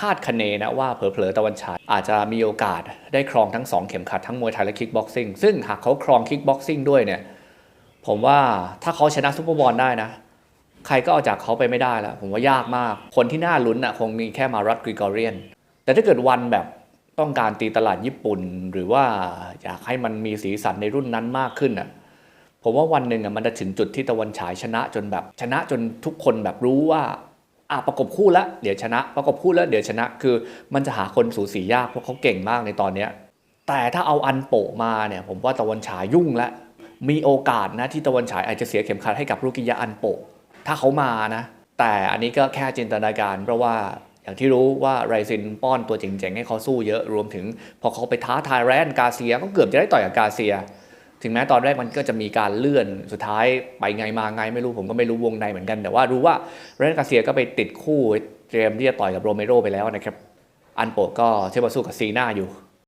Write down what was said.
คาดคะเนนะว่าเผลอๆตะวันฉายอาจจะมีโอกาสได้ครองทั้งสองเข็มขัดทั้งมวยไทยและคิกบ็อกซิ่งซึ่งหากเขาครองคิกบ็อกซิ่งด้วยเนี่ยผมว่าถ้าเขาชนะซุปเปอร์บอลได้นะ ใครก็เอาจากเขาไปไม่ได้แล้ว ผมว่ายากมาก คนที่น่าลุ้นอะคงมีแค่มารัตกริกอเรียน แต่ถ้าเกิดวันแบบต้องการตีตลาดญี่ปุ่น หรือว่าอยากให้มันมีสีสันในรุ่นนั้นมากขึ้นอะผมว่าวันหนึ่งอะมันจะถึงจุดที่ตะวันฉายชนะจนแบบชนะจนทุกคนแบบรู้ว่า อะประกบคู่แล้วเดี๋ยวชนะ ประกบคู่แล้วเดี๋ยวชนะ คือมันจะหาคนสูสียากเพราะเขาเก่งมากในตอนเนี้ยแต่ถ้าเอาอันโปะมาเนี่ยผมว่าตะวันฉายยุ่งแล้วมีโอกาสนะที่ตะวันฉายอาจจะเสียเข็มขัดให้กับรุกิยะอันโปะถ้าเขามานะแต่อันนี้ก็แค่จินตนาการ เพราะว่าอย่างที่รู้ว่าไรซินป้อนตัวเจ๋งๆให้เขาสู้เยอะรวมถึง พอเขาไปท้าทายแรนกาเซียก็เกือบจะได้ต่อยกับกาเซีย ถึงแม้ตอนแรกมันก็จะมีการเลื่อนสุดท้ายไปไงมาไงไม่รู้ผมก็ไม่รู้วงในเหมือนกัน แต่ว่ารู้ว่าแรนกาเซียก็ไปติดคู่เตรียมที่จะต่อยกับโรเมโรไปแล้วนะครับ อันโปก็เชื่อว่าสู้กับซีน่าอยู่